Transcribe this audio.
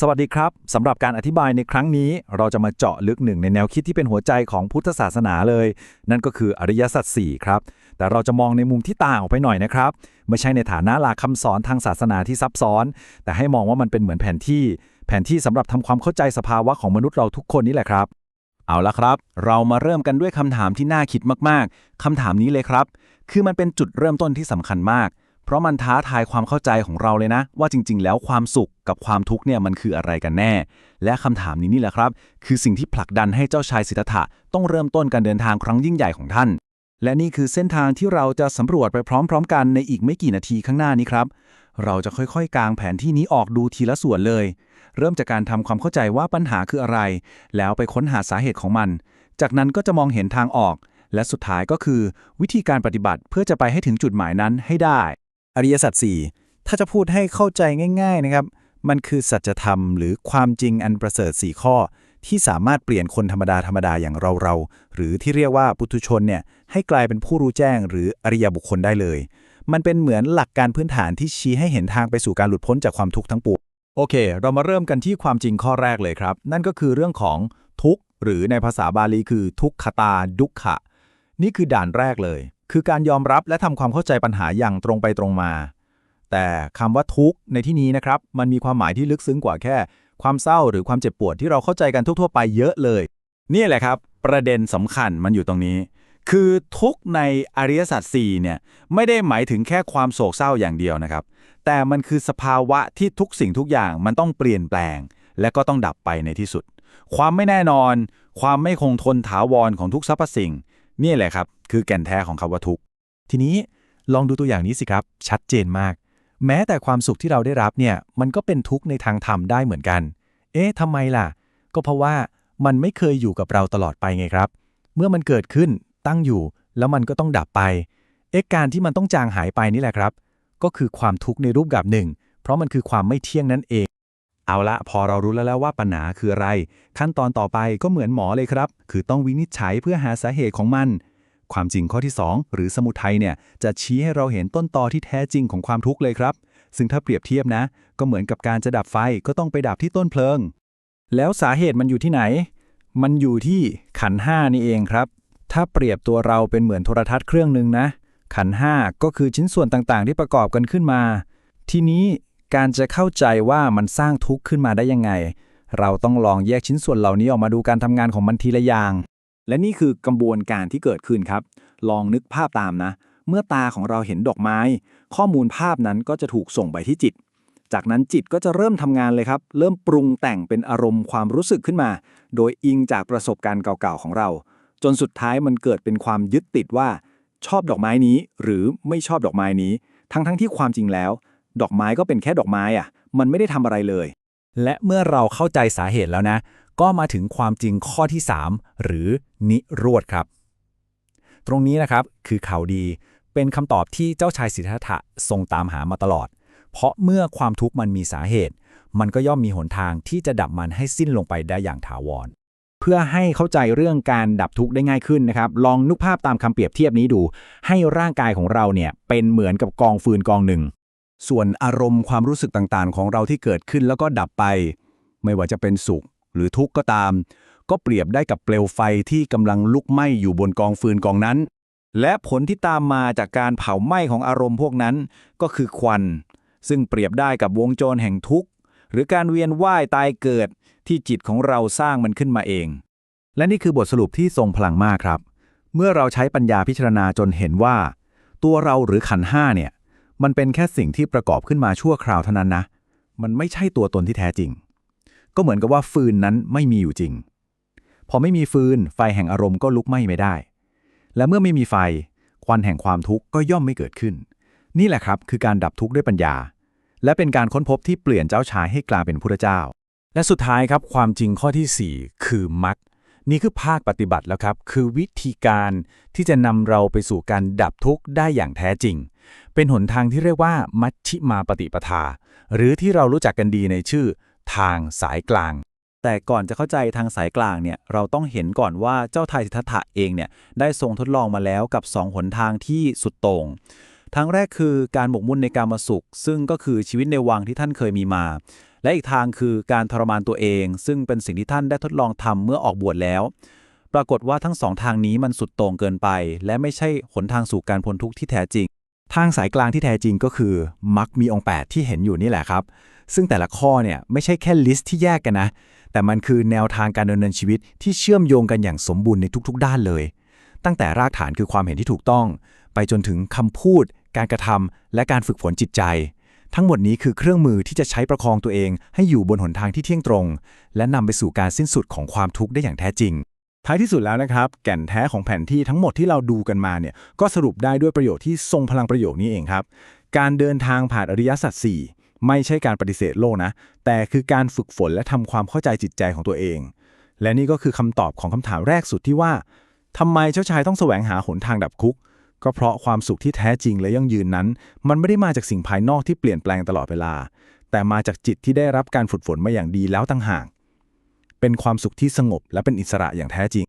สวัสดีครับ สำหรับการอธิบายในครั้งนี้ เราจะมาเจาะลึกหนึ่งในแนวคิดที่เป็นหัวใจของพุทธศาสนาเลย นั่นก็คืออริยสัจสี่ครับ แต่เราจะมองในมุมที่ต่างออกไปหน่อยนะครับ ไม่ใช่ในฐานะหลักคำสอนทางศาสนาที่ซับซ้อน แต่ให้มองว่ามันเป็นเหมือนแผนที่ แผนที่สำหรับทำความเข้าใจสภาวะของมนุษย์เราทุกคนนี่แหละครับ เอาละครับ เรามาเริ่มกันด้วยคำถามที่น่าคิดมากๆคำถามนี้เลยครับ คือมันเป็นจุดเริ่มต้นที่สำคัญมาก เพราะมันท้าทายความเข้าใจของเราเลยนะ ว่าจริง ๆ แล้วความสุขกับความทุกข์เนี่ยมันคืออะไรกันแน่ และคำถามนี้นี่แหละครับ คือสิ่งที่ผลักดันให้เจ้าชายสิทธัตถะต้องเริ่มต้นการเดินทางครั้งยิ่งใหญ่ของท่าน และนี่คือเส้นทางที่เราจะสำรวจไปพร้อม ๆ กันในอีกไม่กี่นาทีข้างหน้านี้ครับเราจะค่อยๆ กางแผนที่นี้ออกดูทีละส่วนเลย เริ่มจากการทำความเข้าใจว่าปัญหาคืออะไร แล้วไปค้นหาสาเหตุของมัน จากนั้นก็จะมองเห็นทางออก และสุดท้ายก็คือ วิธีการปฏิบัติเพื่อจะไปให้ถึงจุดหมายนั้นให้ได้ อริยสัจสี่ถ้าจะพูดให้เข้าใจง่าย ๆนะครับ มันคือสัจธรรมหรือความจริงอันประเสริฐสี่ข้อ ที่สามารถเปลี่ยนคนธรรมดาธรรมดาอย่างเราๆหรือที่เรียกว่าปุถุชนเนี่ยให้กลายเป็นผู้รู้แจ้งหรืออริยบุคคลได้เลย มันเป็นเหมือนหลักการพื้นฐานที่ชี้ให้เห็นทางไปสู่การหลุดพ้นจากความทุกข์ทั้งปวงโอเค เรามาเริ่มกันที่ความจริงข้อแรกเลยครับ นั่นก็คือเรื่องของทุกข์ หรือในภาษาบาลีคือทุกขตา ดุขขะนี่คือด่านแรกเลย คือการยอมรับและทำความเข้าใจปัญหาอย่างตรงไปตรงมา แต่คำว่าทุกข์ในที่นี้นะครับ มันมีความหมายที่ลึกซึ้งกว่าแค่ ความเศร้าหรือความเจ็บปวดที่เราเข้าใจกันทั่วๆไปเยอะเลย นี่แหละครับ ประเด็นสำคัญมันอยู่ตรงนี้ คือทุกข์ในอริยสัจสี่เนี่ยไม่ได้หมายถึงแค่ความโศกเศร้าอย่างเดียวนะครับ แต่มันคือสภาวะที่ทุกสิ่งทุกอย่างมันต้องเปลี่ยนแปลง และก็ต้องดับไปในที่สุด ความไม่แน่นอน ความไม่คงทนถาวรของทุกสรรพสิ่ง นี่แหละครับ คือแก่นแท้ของคำว่าทุกข์ทีนี้ลองดูตัวอย่างนี้สิครับ ชัดเจนมาก แม้แต่ความสุขที่เราได้รับเนี่ยมันก็เป็นทุกข์ในทางธรรมได้เหมือนกัน เอ๊ะทำไมล่ะ ก็เพราะว่ามันไม่เคยอยู่กับเราตลอดไปไงครับ เมื่อมันเกิดขึ้นตั้งอยู่ แล้วมันก็ต้องดับไป เอ๊ะการที่มันต้องจางหายไปนี่แหละครับ ก็คือความทุกข์ในรูปแบบหนึ่ง เพราะมันคือความไม่เที่ยงนั่นเอง เอาละพอเรารู้แล้วแล้วว่าปัญหาคืออะไร ขั้นตอนต่อไปก็เหมือนหมอเลยครับ คือต้องวินิจฉัยเพื่อหาสาเหตุของมัน ความจริงข้อที่ 2 หรือสมุทัยเนี่ยจะชี้ให้เราเห็นต้นตอที่แท้จริงของความทุกข์เลยครับ ซึ่งถ้าเปรียบเทียบนะ ก็เหมือนกับการจะดับไฟก็ต้องไปดับที่ต้นเพลิง แล้วสาเหตุมันอยู่ที่ไหน มันอยู่ที่ขันห้านี่เองครับ ถ้าเปรียบตัวเราเป็นเหมือนโทรทัศน์เครื่องหนึ่งนะ ขันห้าก็คือชิ้นส่วนต่างๆ ที่ประกอบกันขึ้นมา ทีนี้ การจะเข้าใจว่ามันสร้างทุกข์ขึ้นมาได้ยังไง เราต้องลองแยกชิ้นส่วนเหล่านี้ออกมาดูการทำงานของมันทีละอย่าง และนี่คือกระบวนการที่เกิดขึ้นครับ ลองนึกภาพตามนะ เมื่อตาของเราเห็นดอกไม้ ข้อมูลภาพนั้นก็จะถูกส่งไปที่จิต จากนั้นจิตก็จะเริ่มทำงานเลยครับ เริ่มปรุงแต่งเป็นอารมณ์ความรู้สึกขึ้นมา โดยอิงจากประสบการณ์เก่าๆของเรา จนสุดท้ายมันเกิดเป็นความยึดติดว่า ชอบดอกไม้นี้ หรือไม่ชอบดอกไม้นี้ ทั้งๆที่ความจริงแล้ว ดอกไม้ก็เป็นแค่ดอกไม้อะมันไม่ได้ทำอะไรเลย และเมื่อเราเข้าใจสาเหตุแล้วนะ ก็มาถึงความจริงข้อที่ 3 หรือนิโรธครับ ตรงนี้นะครับคือข่าวดี เป็นคำตอบที่เจ้าชายสิทธัตถะทรงตามหามาตลอด เพราะเมื่อความทุกข์มันมีสาเหตุ มันก็ย่อมมีหนทางที่จะดับมันให้สิ้นลงไปได้อย่างถาวรเพื่อให้เข้าใจเรื่องการดับทุกข์ได้ง่ายขึ้นนะครับ ลองนึกภาพตามคำเปรียบเทียบนี้ดู ให้ร่างกายของเราเนี่ยเป็นเหมือนกับกองฟืนกองหนึ่ง ส่วนอารมณ์ความรู้สึกต่างๆ ของเราที่เกิดขึ้นแล้วก็ดับไป ไม่ว่าจะเป็นสุขหรือทุกข์ก็ตาม ก็เปรียบได้กับเปลวไฟที่กำลังลุกไหม้อยู่บนกองฟืนกองนั้น และผลที่ตามมาจากการเผาไหม้ของอารมณ์พวกนั้นก็คือควัน ซึ่งเปรียบได้กับวงจรแห่งทุกข์ หรือการเวียนว่ายตายเกิดที่จิตของเราสร้างมันขึ้นมาเอง และนี่คือบทสรุปที่ทรงพลังมากครับ เมื่อเราใช้ปัญญาพิจารณาจนเห็นว่า ตัวเราหรือขันห้าเนี่ย มันเป็นแค่สิ่งที่ประกอบขึ้นมาชั่วคราวเท่านั้นนะ มันไม่ใช่ตัวตนที่แท้จริง ก็เหมือนกับว่าฟืนนั้นไม่มีอยู่จริง พอไม่มีฟืน ไฟแห่งอารมณ์ก็ลุกไหม้ไม่ได้ และเมื่อไม่มีไฟ ควันแห่งความทุกข์ก็ย่อมไม่เกิดขึ้น นี่แหละครับคือการดับทุกข์ด้วยปัญญา และเป็นการค้นพบที่เปลี่ยนเจ้าชายให้กลายเป็นพุทธเจ้า และสุดท้ายครับความจริงข้อที่ 4 คือมรรค นี่คือภาคปฏิบัติแล้วครับ คือวิธีการที่จะนำเราไปสู่การดับทุกข์ได้อย่างแท้จริง เป็นหนทางที่เรียกว่ามัชชิมาปฏิปทา หรือที่เรารู้จักกันดีในชื่อ ทางสายกลาง แต่ก่อนจะเข้าใจทางสายกลางเนี่ยเราต้องเห็นก่อนว่าเจ้าทายสิทธัตถะเองเนี่ยได้ทรงทดลองมาแล้วกับ2หนทางที่สุดโต่งทางแรกคือการหมกมุ่นในการมาสุข ซึ่งก็คือชีวิตในวังที่ท่านเคยมีมา และอีกทางคือการทรมานตัวเอง ซึ่งเป็นสิ่งที่ท่านได้ทดลองทำเมื่อออกบวชแล้ว ปรากฏว่าทั้งสองทางนี้มันสุดโต่งเกินไป และไม่ใช่หนทางสู่การพ้นทุกข์ที่แท้จริง ทางสายกลางที่แท้จริงก็คือมักมีองค์ 8 ที่เห็นอยู่นี่แหละครับ ซึ่งแต่ละข้อเนี่ยไม่ใช่แค่ลิสต์ที่แยกกันนะ แต่มันคือแนวทางการดำเนินชีวิตที่เชื่อมโยงกันอย่างสมบูรณ์ในทุก ๆ ด้านเลย ตั้งแต่รากฐานคือความเห็นที่ถูกต้อง ไปจนถึงคำพูด การกระทำและการฝึกฝนจิตใจ ทั้งหมดนี้คือเครื่องมือที่จะใช้ประคองตัวเองให้อยู่บนหนทางที่เที่ยงตรง และนำไปสู่การสิ้นสุดของความทุกข์ได้อย่างแท้จริง ท้ายที่สุดแล้วนะครับ แก่นแท้ของแผนที่ทั้งหมดที่เราดูกันมาเนี่ยก็สรุปได้ด้วยประโยชน์ที่ทรงพลังประโยคนี้เองครับ การเดินทางผ่านอริยสัจสี่ไม่ใช่การปฏิเสธโลกนะ แต่คือการฝึกฝนและทำความเข้าใจจิตใจของตัวเอง และนี่ก็คือคำตอบของคำถามแรกสุดที่ว่าทำไมเจ้าชายต้องแสวงหาหนทางดับคุก ก็เพราะความสุขที่แท้จริงและยั่งยืนนั้น มันไม่ได้มาจากสิ่งภายนอกที่เปลี่ยนแปลงตลอดเวลา แต่มาจากจิตที่ได้รับการฝึกฝนมาอย่างดีแล้วตั้งห่าง เป็นความสุขที่สงบและเป็นอิสระอย่างแท้จริง